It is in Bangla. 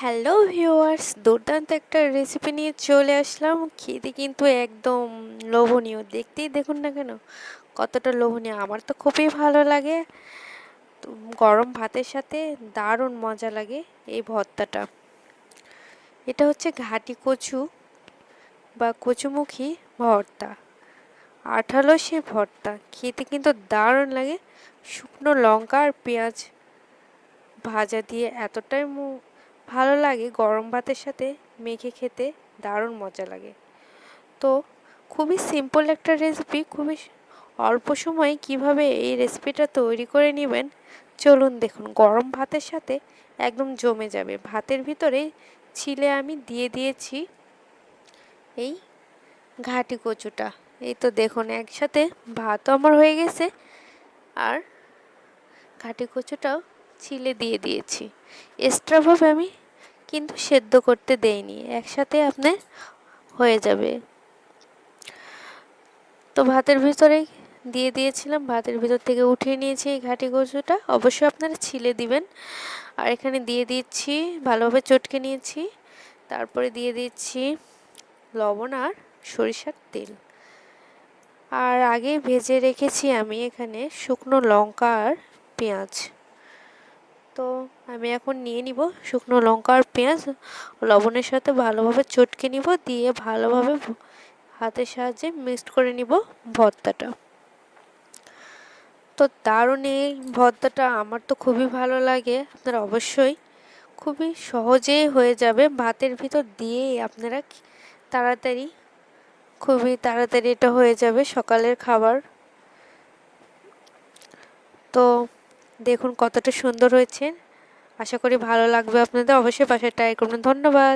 হ্যালো ভিউয়ার্স দুর্দান্ত একটা রেসিপি নিয়ে চলে আসলাম। খেতে কিন্তু একদম লোভনীয়। দেখতেই দেখুন না কেন, কতটা লোভনীয়। আমার তো খুবই ভালো লাগে। গরম ভাতের সাথে দারুণ মজা লাগে এই ভর্তাটা। এটা হচ্ছে ঘাটি কচু বা কচুমুখী ভর্তা। আঠালো সে ভর্তা। খেতে কিন্তু দারুণ লাগে। শুকনো লঙ্কা আর পেঁয়াজ ভাজা দিয়ে এতটাই ভালো লাগে গরম ভাতের সাথে মেখে খেতে দারুণ মজা লাগে। তো খুবই সিম্পল একটা রেসিপি খুবই অল্প সময়ে কীভাবে এই রেসিপিটা তৈরি করে নেবেন, চলুন দেখুন। গরম ভাতের সাথে একদম জমে যাবে। ভাতের ভিতরে ছিলে আমি দিয়ে দিয়েছি এই ঘাটি কচুটা। এই তো দেখুন, একসাথে ভাতও আমার হয়ে গেছে আর ঘাটি কচুটাও ছিলে দিয়ে দিয়েছি। এক্সট্রাভাবে আমি কিন্তু সেদ্ধ করতে দেইনি একসাথে আপনার হয়ে যাবে। তো ভাতের ভিতরে দিয়ে দিয়েছিলাম, ভাতের ভিতর থেকে উঠিয়ে নিয়েছি এই ঘাটি কচুটা অবশ্যই আপনারা ছিলে দিবেন। আর এখানে দিয়ে দিচ্ছি, ভালোভাবে চটকে নিয়েছি, তারপরে দিয়ে দিচ্ছি লবণ আর সরিষার তেল। আর আগে ভেজে রেখেছি আমি এখানে শুকনো লঙ্কা আর পেঁয়াজ। তো আমি এখন নিয়ে নিব শুকনো লঙ্কা আর পেঁয়াজ, লবণের সাথে ভালোভাবে চটকে নিব, দিয়ে ভালোভাবে হাতের সাহায্যে মিক্সড করে নিব ভর্তাটা। তো দারুণ এই ভর্তাটা, আমার তো খুবই ভালো লাগে। আপনারা অবশ্যই খুবই সহজেই হয়ে যাবে। ভাতের ভিতর দিয়েই আপনারা তাড়াতাড়ি, খুবই তাড়াতাড়ি এটা হয়ে যাবে সকালের খাবার। তো দেখুন কতটা সুন্দর হয়েছে। আশা করি ভালো লাগবে আপনাদের। অবশ্যই পাশে ট্রাই করবেন ধন্যবাদ।